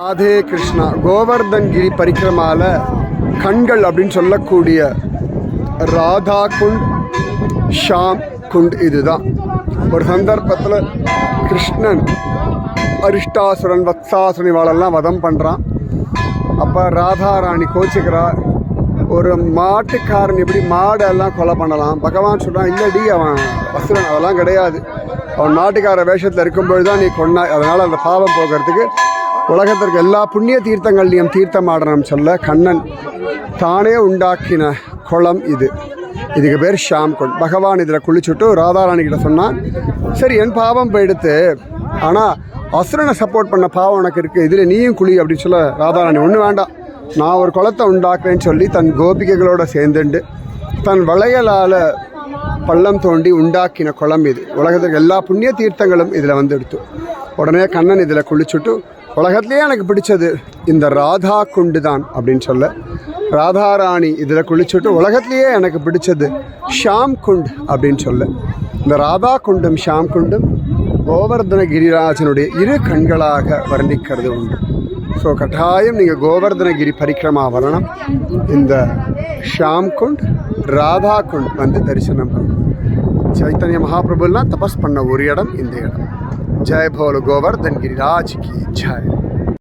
ராதே கிருஷ்ணா கோவர்தன்கிரி பரிக்கிரமால கண்கள் அப்படின்னு சொல்லக்கூடிய ராதா குண்ட் ஷாம் குண்ட் இதுதான். ஒரு சந்தர்ப்பத்தில் கிருஷ்ணன் அரிஷ்டாசுரன் வத்சாசுரன் இவாளெல்லாம் வதம் பண்ணுறான் அப்போ ராதாராணி கோச்சிக்கிறா ஒரு மாட்டுக்காரன் எப்படி மாடெல்லாம் கொலை பண்ணலாம்? பகவான் சொல்கிறான் இல்லடி அவன் வசுரன் அதெல்லாம் கிடையாது. அவன் நாட்டுக்கார வேஷத்தில் இருக்கும்பொழுது தான் நீ கொண்டாய் அதனால் அந்த பாவம் போகிறதுக்கு உலகத்திற்கு எல்லா புண்ணிய தீர்த்தங்கள்லையும் தீர்த்தமாடணும் சொல்ல கண்ணன் தானே உண்டாக்கின குளம் இது. இதுக்கு பேர் ஷாம் குண்ட் பகவான் இதில் குளிச்சுட்டு ராதாராணி கிட்ட சொன்னான் சரி என் பாவம் போயிடுத்து. ஆனால் அசுரனை சப்போர்ட் பண்ண பாவம் உனக்கு இருக்குது இதில் நீயும் குளி அப்படின்னு சொல்ல ராதாராணி ஒன்றும் வேண்டாம். நான் ஒரு குளத்தை உண்டாக்குறேன்னு சொல்லி தன் கோபிகைகளோடு சேர்ந்துண்டு தன் வளையலால் பள்ளம் தோண்டி உண்டாக்கின குளம் இது. உலகத்துக்கு எல்லா புண்ணிய தீர்த்தங்களும் இதில் வந்து எடுத்து. உடனே கண்ணன் இதில் குளிச்சுட்டு உலகத்திலேயே எனக்கு பிடிச்சது இந்த ராதா குண்டு தான் அப்படின்னு சொல்ல. ராதாராணி இதில் குளிச்சுட்டு உலகத்திலேயே எனக்கு பிடிச்சது ஷாம் குண்ட் அப்படின்னு சொல்ல. இந்த ராதா குண்டும் ஷாம் குண்டும் கோவர்தன கிரிராஜனுடைய இரு கண்களாக வர்ணிக்கிறது உண்டு. ஸோ கட்டாயம் நீங்கள் கோவர்தனகிரி பரிக்கிரமா வரணும். இந்த ஷாம் குண்ட் ராதா குண்ட் வந்து தரிசனம் பண்ணணும். சைத்தன்ய மகாபிரபுலாம் தபஸ் பண்ண ஒரு இடம் இந்த இடம். जय भोल गोवर्धन गिरिराज की जय।